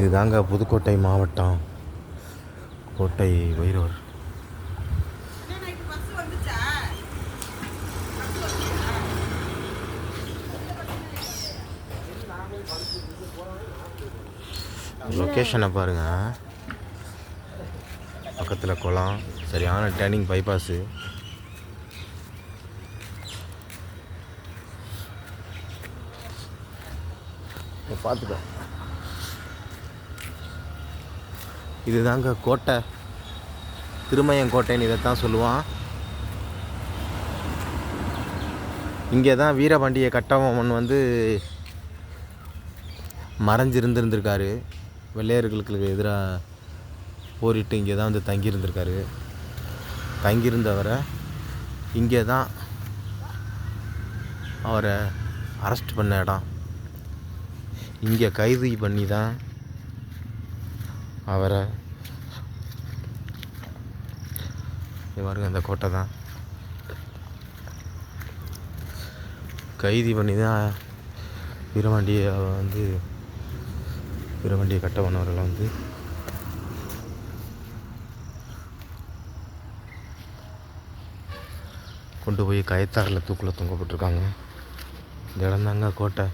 இதுதாங்க புதுக்கோட்டை மாவட்டம். கோட்டை வைரோர் லொக்கேஷனை பாருங்கள் பக்கத்தில் குளம் சரியான டேர்னிங் பைபாஸு பார்த்துக்கோ. இதுதாங்க கோட்டை. திருமயங்கோட்டைன்னு இதை இதைத்தான் சொல்லுவான். இங்கே தான் வீரபாண்டிய கட்டபொம்மன் வந்து மறைஞ்சிருந்திருந்திருக்காரு. வெள்ளையர்களுக்கு எதிராக போரிட்டு இங்கே தான் வந்து தங்கியிருந்திருக்காரு. தங்கியிருந்தவரை இங்கே தான் அவரை அரெஸ்ட் பண்ண இடம். இங்கே கைது பண்ணி தான் அவரை. பாருங்க அந்த கோட்டை தான். கைதி பண்ணி தான் வீரபாண்டிய வந்து வீரபாண்டியை கட்ட பண்ணவர்கள் வந்து கொண்டு போய் கயத்தாரில் தூக்கில் தொங்கப்பட்டிருக்காங்க இந்த இடம் தாங்க கோட்டை.